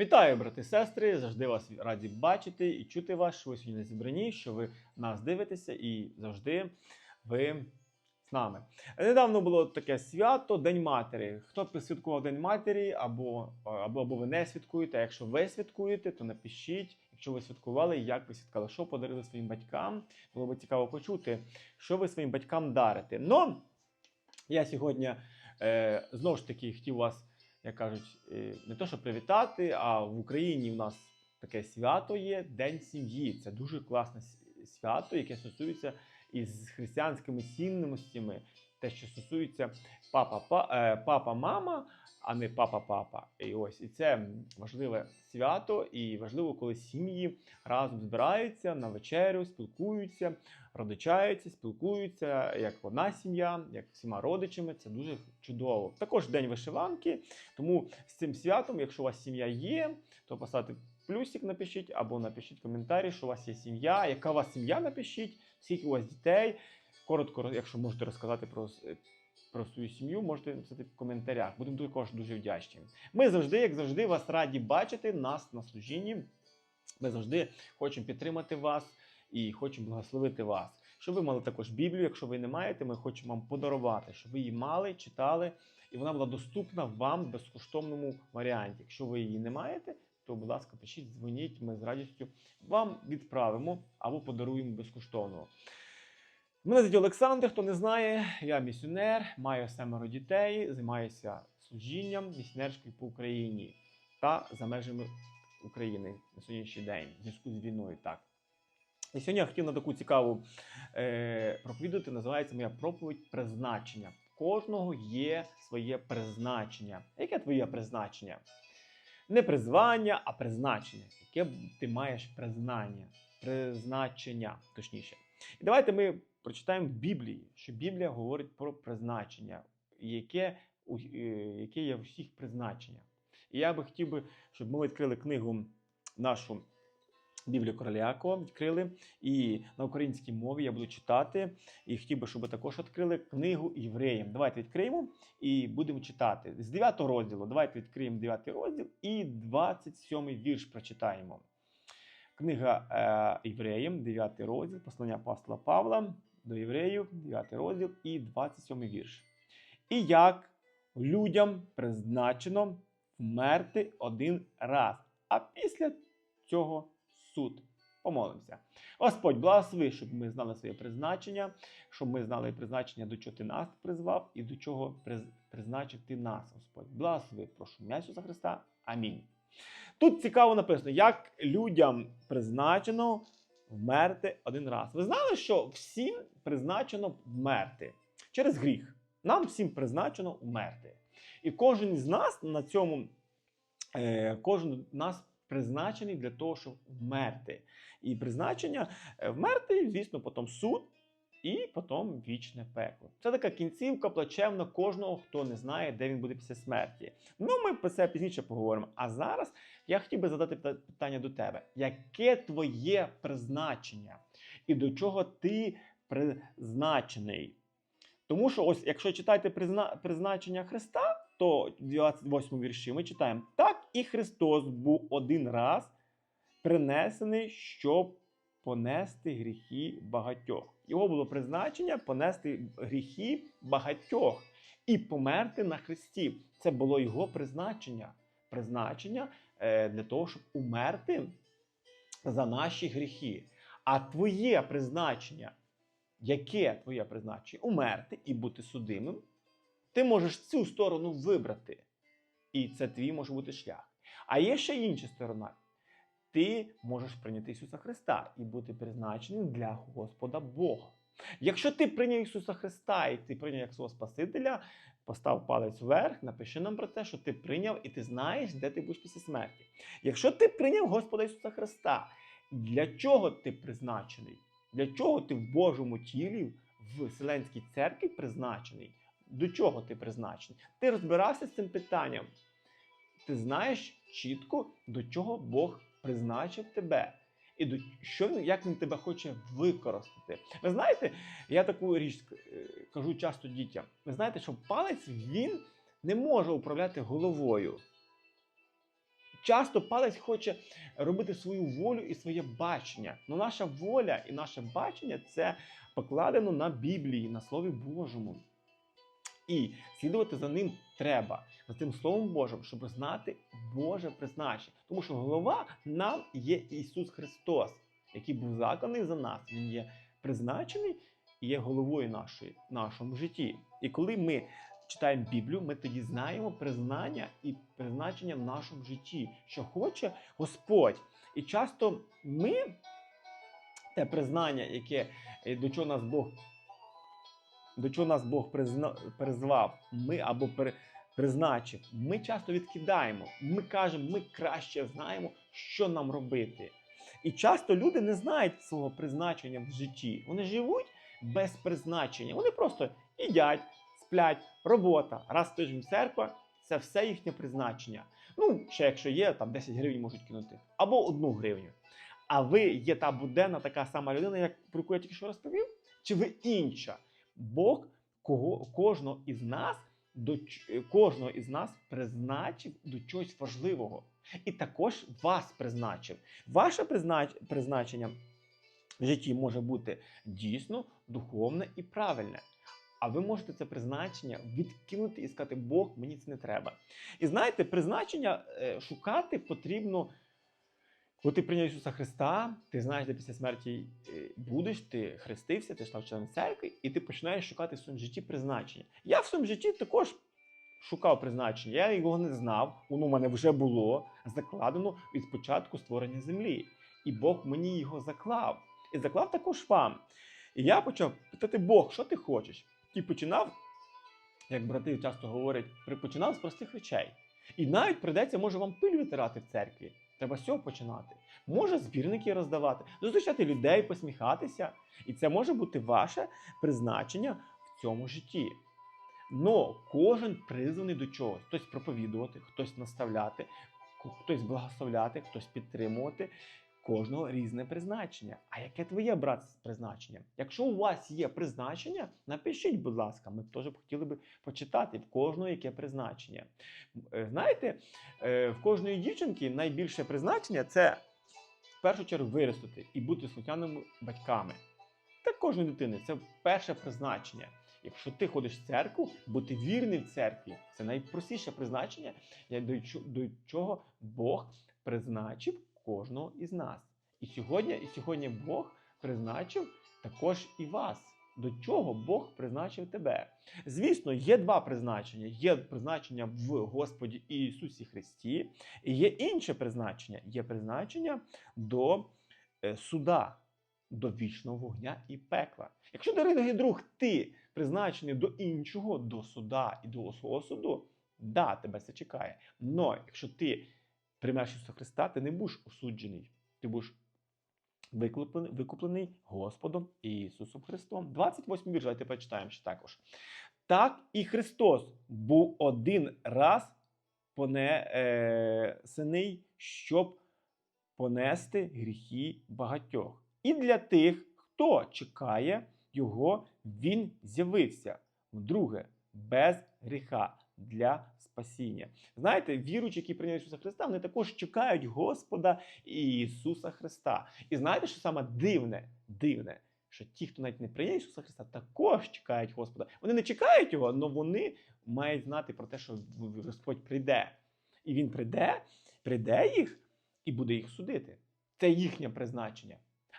Вітаю, брати і сестри! Завжди вас раді бачити і чути вас, що ви сьогодні на зібранні, що ви нас дивитеся і завжди ви з нами. Недавно було таке свято День Матері. Хто б святкував День Матері, або, або, або ви не святкуєте. А якщо ви святкуєте, то напишіть, якщо ви святкували, як ви святкували, що подарили своїм батькам. Було б цікаво почути, що ви своїм батькам дарите. Но я сьогодні е, знову ж таки хотів вас як кажуть, е, не то, що привітати, а в Україні в нас таке свято є День сім'ї. Це дуже класне свято, яке стосується із християнськими цінностями, те, що стосується папа, па, е, папа, мама, а не папа, папа. І ось і це важливе свято, і важливо, коли сім'ї разом збираються на вечерю, спілкуються, родичаються, спілкуються як одна сім'я, як всіма родичами. Це дуже чудово. Також день вишиванки. Тому з цим святом, якщо у вас сім'я є, то поставте плюсик, напишіть, або напишіть коментарі, що у вас є сім'я. Яка у вас сім'я, напишіть, скільки у вас дітей. Коротко, якщо можете розказати про, про свою сім'ю, можете написати в коментарях. Будемо також дуже вдячні. Ми завжди, як завжди, вас раді бачити нас на служінні. Ми завжди хочемо підтримати вас і хочемо благословити вас. Щоб ви мали також Біблію, якщо ви не маєте, ми хочемо вам подарувати, щоб ви її мали, читали, і вона була доступна вам в безкоштовному варіанті. Якщо ви її не маєте, то, будь ласка, пишіть, дзвоніть, ми з радістю вам відправимо або подаруємо безкоштовно. Мене звуть Олександр, хто не знає, я місіонер, маю семеро дітей, займаюся служінням місіонерською по Україні та за межами України на сьогоднішній день в зв'язку з війною. Так. І сьогодні я хотів на таку цікаву е, проповідати, називається моя проповідь призначення. Кожного є своє призначення. Яке твоє призначення? Не призвання, а призначення. Яке ти маєш признання, призначення, точніше. І давайте ми прочитаємо в Біблії, що Біблія говорить про призначення, яке, е, яке є у всіх призначення. І я би хотів би, щоб ми відкрили книгу нашу Біблію Королякову. Відкрили. І на українській мові я буду читати. І хотів би, щоб ви також відкрили книгу Євреям. Давайте відкриємо і будемо читати. З 9 розділу. Давайте відкриємо 9 розділ і 27 вірш прочитаємо. Книга е, Євреям, 9 розділ, послання апостола Павла до євреїв, 9 розділ і 27 вірш. І як людям призначено вмерти один раз, а після цього суд. Помолимося. Господь, благослови, щоб ми знали своє призначення, щоб ми знали призначення, до чого ти нас призвав і до чого приз- призначив ти нас, Господь. Благослови, прошу, ім'я Ісуса Христа. Амінь. Тут цікаво написано, як людям призначено вмерти один раз. Ви знали, що всім призначено вмерти через гріх. Нам всім призначено вмерти. І кожен з нас на цьому, е, кожен нас призначений для того, щоб вмерти. І призначення е, вмерти, звісно, потім суд. І потім вічне пекло. Це така кінцівка плачевна кожного, хто не знає, де він буде після смерті. Ну, ми про це пізніше поговоримо. А зараз я хотів би задати питання до тебе: яке твоє призначення? І до чого ти призначений? Тому що, ось, якщо читаєте призна... призначення Христа, то в 28 вірші ми читаємо: так і Христос був один раз принесений, щоб понести гріхи багатьох. Його було призначення понести гріхи багатьох і померти на Христі. Це було його призначення. Призначення е, для того, щоб умерти за наші гріхи. А твоє призначення, яке твоє призначення? Умерти і бути судимим. Ти можеш цю сторону вибрати. І це твій може бути шлях. А є ще інша сторона. Ти можеш прийняти Ісуса Христа і бути призначеним для Господа Бога. Якщо ти прийняв Ісуса Христа і ти прийняв як свого Спасителя, постав палець вверх, напиши нам про те, що ти прийняв і ти знаєш, де ти будеш після смерті. Якщо ти прийняв Господа Ісуса Христа, для чого ти призначений? Для чого ти в Божому тілі, в Вселенській церкві призначений? До чого ти призначений? Ти розбирався з цим питанням. Ти знаєш чітко, до чого Бог призначив тебе. І до що як він тебе хоче використати. Ви знаєте, я таку річ е, кажу часто дітям. Ви знаєте, що палець він не може управляти головою. часто палець хоче робити свою волю і своє бачення. Ну, наша воля і наше бачення це покладено на Біблії, на Слові Божому. І слідувати за ним треба, за тим Словом Божим, щоб знати Боже призначення. Тому що голова нам є Ісус Христос, який був закланий за нас. Він є призначений і є головою нашої, нашому житті. І коли ми читаємо Біблію, ми тоді знаємо признання і призначення в нашому житті, що хоче Господь. І часто ми те признання, яке е, до чого нас Бог до чого нас Бог призна, призвав, ми або при, призначив, ми часто відкидаємо. Ми кажемо, ми краще знаємо, що нам робити. І часто люди не знають свого призначення в житті. Вони живуть без призначення. Вони просто їдять, сплять, робота, раз в тиждень церква це все їхнє призначення. Ну, ще якщо є, там 10 гривень можуть кинути, або одну гривню. А ви є та буденна така сама людина, як про яку я тільки що розповів? Чи ви інша? Бог кого, кожного із нас до кожного із нас призначив до чогось важливого. І також вас призначив. Ваше признач, призначення в житті може бути дійсно духовне і правильне. А ви можете це призначення відкинути і сказати, Бог, мені це не треба. І знаєте, призначення е, шукати потрібно, коли ти прийняв Ісуса Христа, ти знаєш, де після смерті е, будеш, ти хрестився, ти став членом церкви, і ти починаєш шукати в своєму житті призначення. Я в своєму житті також шукав призначення. Я його не знав, воно в мене вже було закладено від початку створення землі. І Бог мені його заклав. І заклав також вам. І я почав питати Бог, що ти хочеш? І починав, як брати часто говорять, починав з простих речей. І навіть прийдеться, може, вам пиль витирати в церкві. Треба з цього починати. Може збірники роздавати, зустрічати людей, посміхатися. І це може бути ваше призначення в цьому житті. Но кожен призваний до чогось. Хтось проповідувати, хтось наставляти, хтось благословляти, хтось підтримувати. Кожного різне призначення. А яке твоє брат призначення? Якщо у вас є призначення, напишіть, будь ласка, ми б теж б хотіли би почитати в кожного яке призначення. Е, Знаєте, е, в кожної дівчинки найбільше призначення це в першу чергу виростити і бути слухняними батьками. Так кожної дитини це перше призначення. Якщо ти ходиш в церкву, бути вірним в церкві це найпростіше призначення, до чого Бог призначив кожного із нас. І сьогодні, і сьогодні Бог призначив також і вас. До чого Бог призначив тебе? Звісно, є два призначення: є призначення в Господі Ісусі Христі, і є інше призначення. Є призначення до е, суда, до вічного вогня і пекла. Якщо, дорогий друг, ти призначений до іншого, до суда і до свого суду, да, тебе це чекає. Но якщо ти приймеш Ісуса Христа, ти не будеш осуджений, ти будеш викуплений, викуплений Господом Ісусом Христом. 28 вірш, давайте почитаємо ще також. Так і Христос був один раз понесений, щоб понести гріхи багатьох. І для тих, хто чекає його, він з'явився вдруге без гріха для спасіння. Знаєте, віруючі, які прийняли Ісуса Христа, вони також чекають Господа Ісуса Христа. І знаєте, що саме дивне? Дивне, що ті, хто навіть не прийняв Ісуса Христа, також чекають Господа. Вони не чекають його, але вони мають знати про те, що Господь прийде. І Він прийде, прийде їх і буде їх судити. Це їхнє призначення.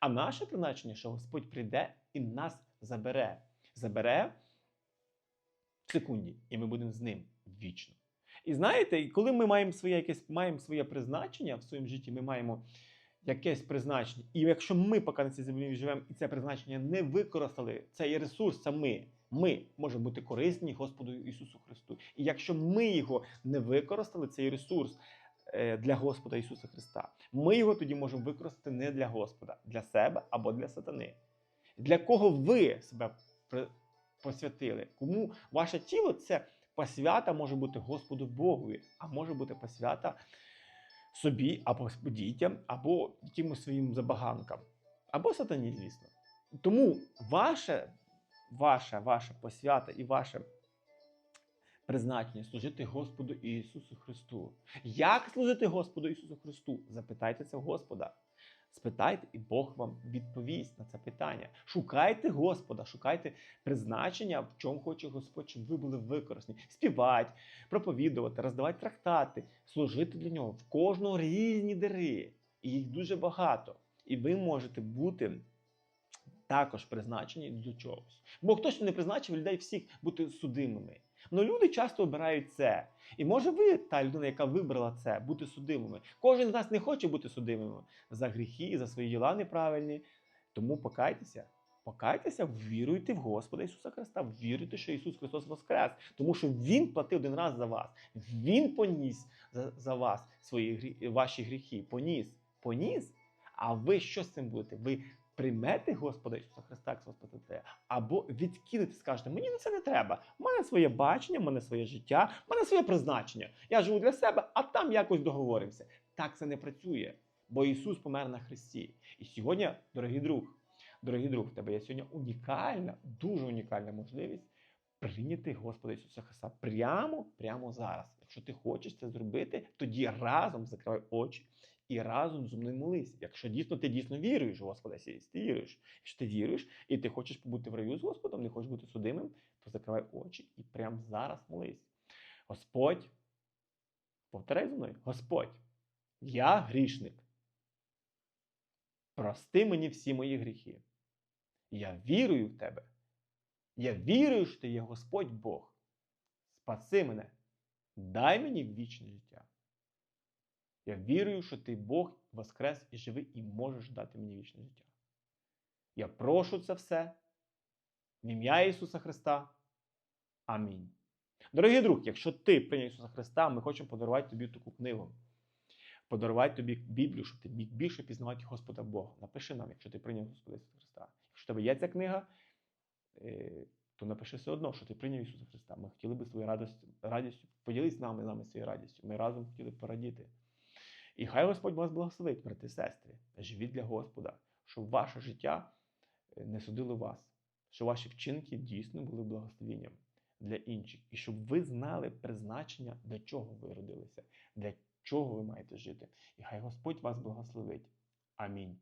А наше призначення, що Господь прийде і нас забере. Забере секунді, і ми будемо з ним вічно. І знаєте, коли ми маємо своє якесь маємо своє призначення в своєму житті, ми маємо якесь призначення. І якщо ми поки на цій землі живемо і це призначення не використали, цей ресурс, це ми. Ми можемо бути корисні Господу Ісусу Христу. І якщо ми його не використали, цей ресурс е, для Господа Ісуса Христа, ми його тоді можемо використати не для Господа, для себе або для сатани. Для кого ви себе посвятили? Кому ваше тіло це посвята може бути Господу Богові, а може бути посвята собі або дітям, або якимось своїм забаганкам, або сатані, звісно. Тому ваше, ваша, ваша посвята і ваше призначення служити Господу Ісусу Христу. Як служити Господу Ісусу Христу? Запитайте це в Господа. Спитайте, і Бог вам відповість на це питання. Шукайте Господа, шукайте призначення, в чому хоче Господь, щоб ви були використані. Співати, проповідувати, роздавати трактати, служити для нього. В кожного різні дари. І їх дуже багато. І ви можете бути також призначені до чогось. Бо хтось не призначив людей всіх бути судимими. Ну люди часто обирають це. І може ви та людина, яка вибрала це, бути судимими. Кожен з нас не хоче бути судимими за гріхи, за свої діла неправильні. Тому покайтеся. Покайтеся, віруйте в Господа Ісуса Христа, віруйте, що Ісус Христос воскрес, тому що Він платив один раз за вас. Він поніс за, за вас свої ваші гріхи. Поніс, поніс. А ви що з цим будете? Ви приймете Господа Ісуса Христа як свого Спасителя, або відкинете, скажете, мені на це не треба. У мене своє бачення, в мене своє життя, в мене своє призначення. Я живу для себе, а там якось договоримося. Так це не працює, бо Ісус помер на Христі. І сьогодні, дорогий друг, дорогий друг, в тебе є сьогодні унікальна, дуже унікальна можливість прийняти Господа Ісуса Христа прямо, прямо зараз. Якщо ти хочеш це зробити, тоді разом закривай очі і разом зі мною молись. Якщо дійсно ти дійсно віруєш в Господа Сість, ти віруєш. Якщо ти віруєш і ти хочеш побути в раю з Господом, не хочеш бути судимим, то закривай очі і прямо зараз молись. Господь, повторяй за мною, Господь, я грішник. Прости мені всі мої гріхи. Я вірую в тебе. Я вірую, що ти є Господь Бог. Спаси мене, дай мені вічне життя. Я вірую, що ти Бог воскрес і живий, і можеш дати мені вічне життя. Я прошу це все в ім'я Ісуса Христа. Амінь. Дорогий друг, якщо ти прийняв Ісуса Христа, ми хочемо подарувати тобі таку книгу. Подарувати тобі Біблію, щоб ти міг більше пізнавати Господа Бога. Напиши нам, якщо ти прийняв Господа Ісуса Христа. Якщо в тебе є ця книга, е, то напиши все одно, що ти прийняв Ісуса Христа. Ми хотіли би своєю радістю, радістю поділись з нами, з нами своєю радістю. Ми разом хотіли б порадіти. І хай Господь вас благословить, брати і сестри. Живіть для Господа, щоб ваше життя е, не судило вас, щоб ваші вчинки дійсно були благословенням для інших. І щоб ви знали призначення, для чого ви родилися, для чого ви маєте жити. І хай Господь вас благословить. Амінь.